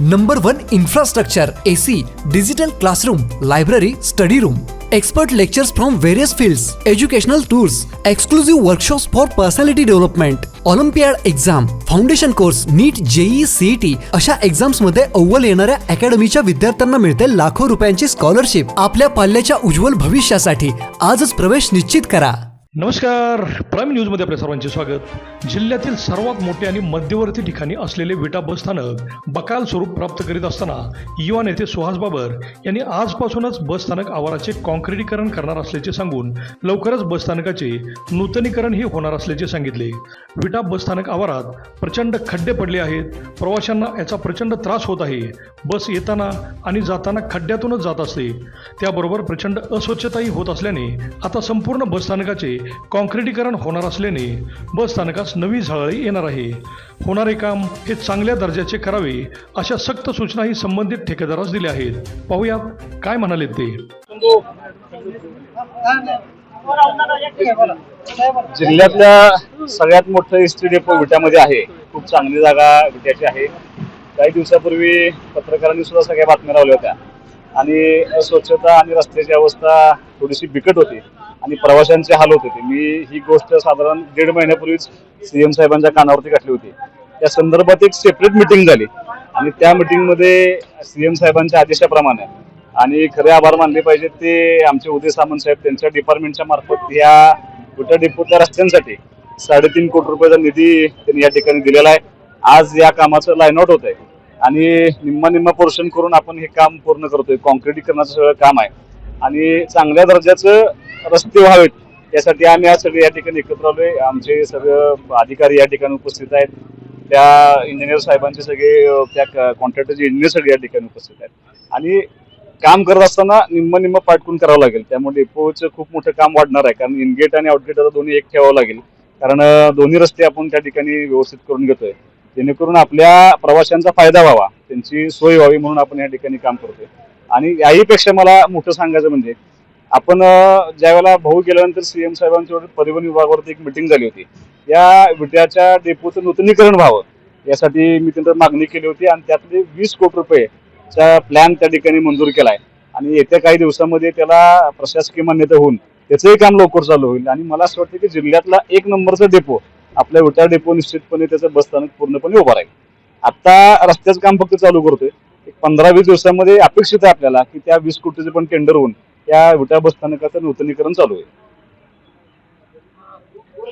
Number one infrastructure AC digital classroom library study room expert lectures from various fields educational tours exclusive workshop for personality development olympiad exam foundation course NEET JEE CET अशा एक्झाम्समध्ये अव्वल येणाऱ्या अकॅडमीच्या विद्यार्थ्यांना मिळते लाखो रुपयांची scholarship आपल्या पाल्याच्या उज्ज्वल भविष्यासाठी आजच प्रवेश निश्चित करा. नमस्कार. प्राईम न्यूजमध्ये आपल्या सर्वांचे स्वागत. जिल्ह्यातील सर्वात मोठे आणि मध्यवर्ती ठिकाणी असलेले विटा बस स्थानक बकाल स्वरूप प्राप्त करीत असताना युवा नेते सुहास बाबर यांनी आजपासूनच बस स्थानक आवाराचे कॉन्क्रिटीकरण करणार असल्याचे सांगून लवकरच बस स्थानकाचे नूतनीकरणही होणार असल्याचे सांगितले. विटा बस स्थानक आवारात प्रचंड खड्डे पडले आहेत. प्रवाशांना याचा प्रचंड त्रास होत आहे. बस येताना आणि जाताना खड्ड्यातूनच जात असते. त्याबरोबर प्रचंड अस्वच्छताही होत असल्याने आता संपूर्ण बस स्थानकाचे कॉन्क्रिटीकरण होणार असल्याने बस स्थानकास नवी झळाळी येणार आहे. होणारे काम हे चांगल्या दर्जाचे करावे अशा सक्त सूचनाही संबंधित ठेकेदारास दिल्या आहेत. पाहूयात काय म्हणाले ते. जिल्ह्यातल्या सगळ्यात मोठं एस टी डेपो विट्यामध्ये आहे. खूप चांगली जागा विट्याची आहे. काही दिवसापूर्वी पत्रकारांनी सुद्धा सगळ्या बातम्या लावल्या होत्या. आणि अस्वच्छता आणि रस्त्याची अवस्था थोडीशी बिकट होती. आणि प्रवाशांचे हाल होत. होते मी ही गोष्ट साधारण दीड महिन्यापूर्वीच सीएम साहेबांच्या कानावरती घातली होती. त्या संदर्भात एक सेपरेट मिटिंग झाली. आणि त्या मिटिंगमध्ये सीएम साहेबांच्या आदेशाप्रमाणे आणि खरे आभार मानले पाहिजेत ते आमचे उदय सामंत साहेब त्यांच्या डिपार्टमेंटच्या मार्फत या विटा डेपोच्या रस्त्यांसाठी साडेतीन कोटी रुपयाचा निधी त्यांनी या ठिकाणी दिलेला आहे. आज या कामाचं लाईन आउट होत आहे आणि निम्मा निम्मा पोर्शन करून आपण हे काम पूर्ण करतोय. कॉन्क्रिटीकरणाचं सगळं काम आहे. आणि चांगल्या दर्जाचं रस्ते व्हावेत. यासाठी आम्ही आज सगळे या ठिकाणी एकत्र आलोय. आमचे सगळं अधिकारी या ठिकाणी उपस्थित आहेत. त्या इंजिनियर साहेबांचे सगळे त्या कॉन्ट्रॅक्टरचे इंजिनियर सगळे या ठिकाणी उपस्थित आहेत. आणि काम करत असताना निम्म निम्म पाठकून करावं लागेल. त्यामुळे डेपोचं खूप मोठं काम वाढणार आहे. कारण इनगेट आणि आउटगेट आता दोन्ही एक ठेवावं लागेल. कारण दोन्ही रस्ते आपण त्या ठिकाणी व्यवस्थित करून घेतोय. जेणेकरून आपल्या प्रवाशांचा फायदा व्हावा. त्यांची सोय व्हावी म्हणून आपण या ठिकाणी काम करतोय. आणि याहीपेक्षा मला मोठं सांगायचं म्हणजे आपण ज्यावेळेला भाऊ गेल्यानंतर सीएम साहेबांच्या परिवहन विभागावरती एक मिटिंग झाली होती. या विट्याच्या डेपोचं नूतनीकरण व्हावं यासाठी मी त्यांना मागणी केली होती आणि त्यातले वीस कोटी रुपयेचा प्लॅन त्या ठिकाणी मंजूर केलाय. आणि येत्या काही दिवसामध्ये त्याला प्रशासकीय मान्यता होऊन त्याचंही काम लवकर चालू होईल. आणि मला असं वाटतं की जिल्ह्यातला एक नंबरचा डेपो आपल्या विटा डेपो निश्चितपणे त्याचं बसस्थानक पूर्णपणे उभा राहील. आता रस्त्याचं काम फक्त चालू करतोय. पंधरा वीस दिवसामध्ये अपेक्षित आहे आपल्याला की त्या वीस कोटीचं पण टेंडर होऊन त्या विटा बसस्थानकाचं नूतनीकरण चालू आहे.